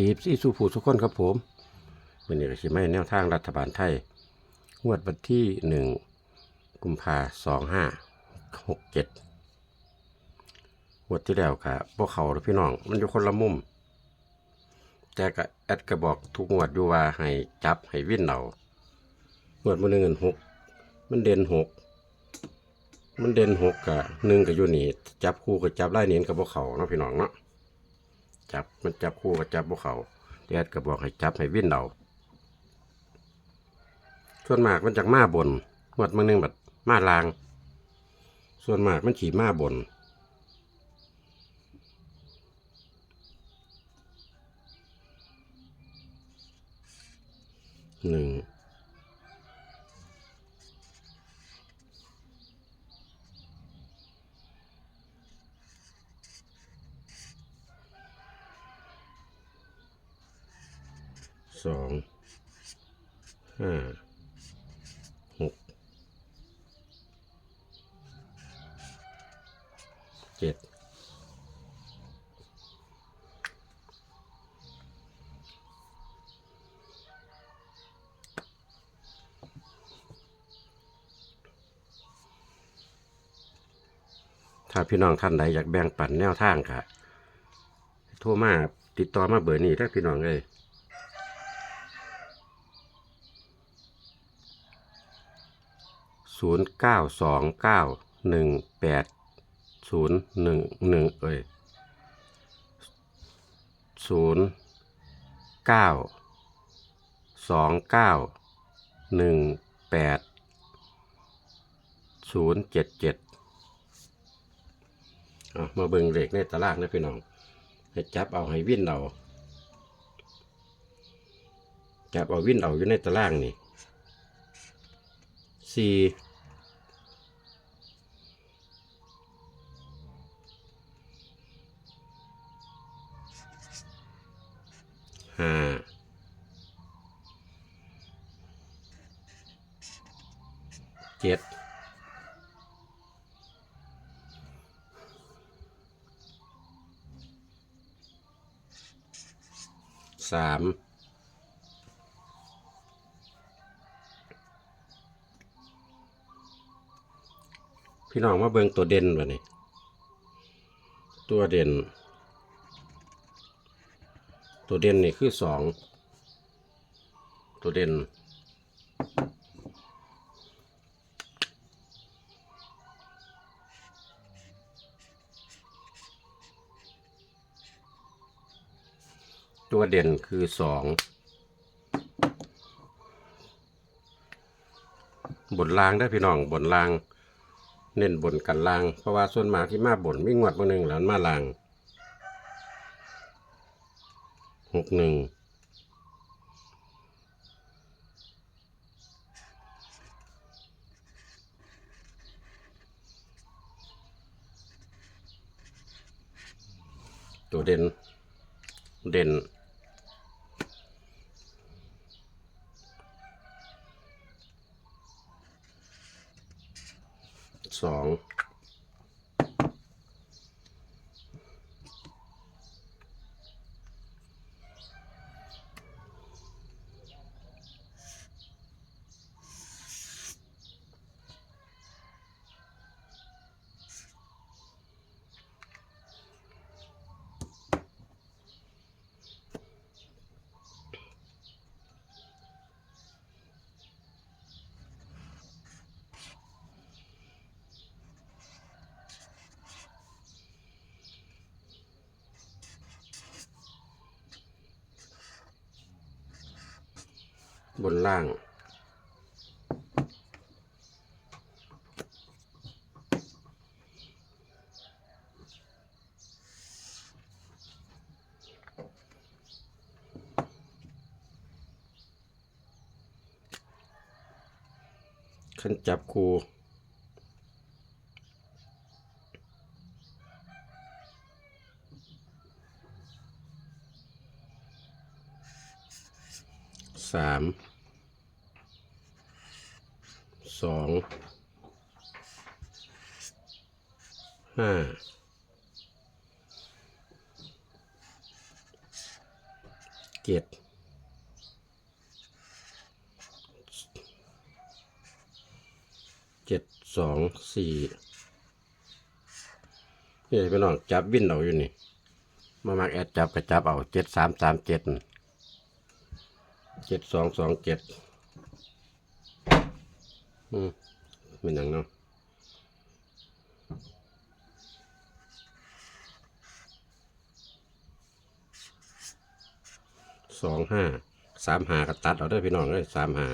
ดีซี่สู่ผู้ทุกคนครับผมวันนี้ก็สิไม่แนวทางรัฐบาลไทย งวดวันที่หนึ่งกุมภาสองห้าหกเจ็ดงวดที่แล้วครับพวกเขาหรือพี่น้อง มันอยู่คนละมุม แต่ก็แอดก็บอกทุกงวดอยู่ว่าให้จับให้วิ่นเอางวดมันหนึ่งเงินหกมันเด่นหกมันเด่นหกกับหนึ่งกับยูนี่จับคู่กับจับไล่เนียนกับพวกเขาเนาะพี่น้องเนาะ จับมันจับคู่กับจับพวกเขาแดดก็บอกให้จับให้วิ่นเอาส่วนมากมันจากมาบนงวดมันหนึงแบบมาลาง ส่วนมากมันขี่มาบนหนึ่ง สอง ห้าหกเจ็ดถ้าพี่น้องท่านใดอยากแบ่งปันแนวทางค่ะโทรมาติดต่อมาเบอร์นี้ถ้าพี่น้องเลย ศูนย์เก้าสองเก้าหนึ่งแปดศูนย์หนึ่งหนึ่งเอ้ยศูนย์เก้าสองเก้าหนึ่งแปดศูนย์เจ็ดเจ็ดเอมาเบิ่งเลขในตารางนะพี่น้อง ให้จับเอาให้วิ่นเอาจับเอาวิ่นเอาอยู่ในตารางนี่ สี่ห้าเจ็ดสาม พี่น้องมาเบิ่งตัวเด่นวะนี่ตัวเด่น ตัวเด่นนี่คือสองตัวเด่น ตัวเด่นคือสองบนลางได้พี่น้องบนลาง เน้นบนกันล่าง เพราะว่าส่วนมากที่มาบนม่งวดมาหนึ่งแล้วมันมาล่างหกหนึ่งตัวเด่นเด่น สอง บนล่าง ขันจับคู สามสองห้าเจ็ดเจ็ดสองสี่นี่พี่น้องจับวินเอาอยู่นี่ มามักแอดจับก็จับเอาเจ็ดสามสามเจ็ด เจ็ดสองสองเจ็ดอืมเป็นอย่างเนาะสองห้าสามหากตัดเอาได้พี่น้องเลยสามหา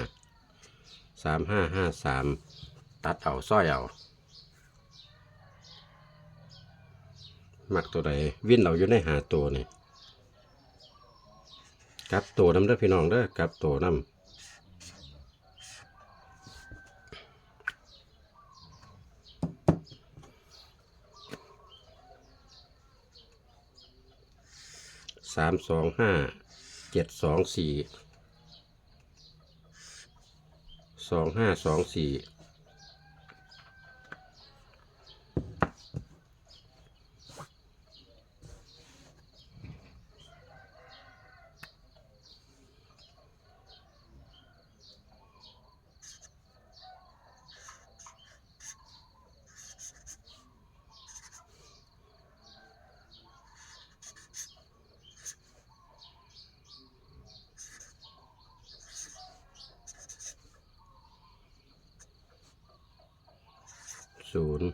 สามห้าห้าสามตัดเอาสร้อยเอามักตัวใดวิ่นเอาอยู่ในหาตัวนี่ กับตัวน้ำเด้อพี่น้องเด้อกับตัวน้ำสามสองห้าเจ็ดสองสี่สองห้าสองสี่ ศูนย์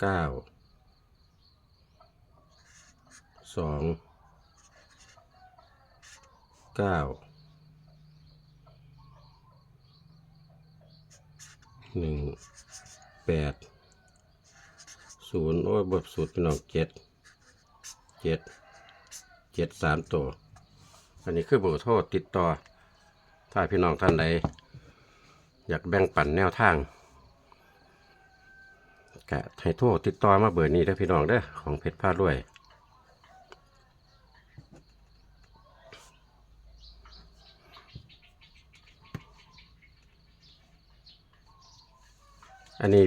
เก้าสองเก้าหนึ่งแปดศูนย์โอ้ยบทสูตรเป็นออกเจ็ดเจ็ดเจ็ดสามตัว อันนี้คือเบอร์โทรติดต่อ ถ้าพี่น้องท่านใดอยากแบ่งปันแนวทาง กะให้โทรติดต่อมาเบอร์นี้เด้พี่น้องเด้อของเพชรพาด้วย อันนี้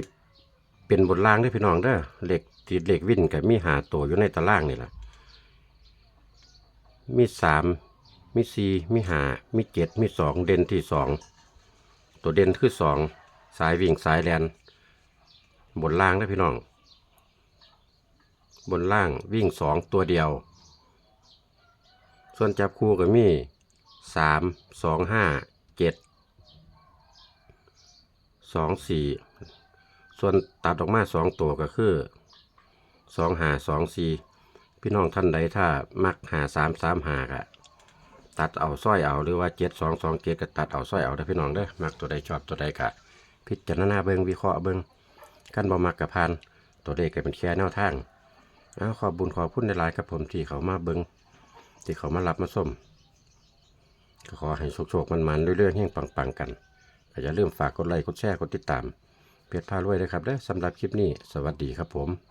เป็นบทล่างเด้พี่น้องเด้อเหล็กติดเหล็กวิ่นกับมีหาตัวอยู่ในตารางนี่แหละมีสามมีสี่มีหามีเจ็ดมีสองเด่นที่สองตัวเด่นคือสองสายวิ่งสายแลน บนล่างนะพี่น้อง บนล่างวิ่งสองตัวเดียว ส่วนจับคู่ก็มีสามสองห้าเจ็ดสองสี่ส่วนตัดออกมาสองตัวก็คือสองหาสองสี่พี่น้องท่านใดถ้ามักหาสามสามหากะตัดเอาสร้อยเอาหรือว่าเจ็ดสองสองเจ็ดก็ตัดเอาสร้อยเอาเด้พี่น้องเด้อมักตัวใดชอบตัวใดกะพิจารณาเบิงวิเคราะห์เบิง กันบ่มักกับพาน ตัวเลขก็เป็นแค่แนวทางเอาขอบบุญขอบพุ่นในหลายๆครับผมที่เขามาเบิงที่เขามารับมาส้มก็ขอให้โชคๆมันๆเรื่อยๆเฮงปังๆกันก็อย่าลืมฝากกดไลค์กดแชร์กดติดตาม เพียรพารวยด้วยครับเด้อสำหรับคลิปนี้ สวัสดีครับผม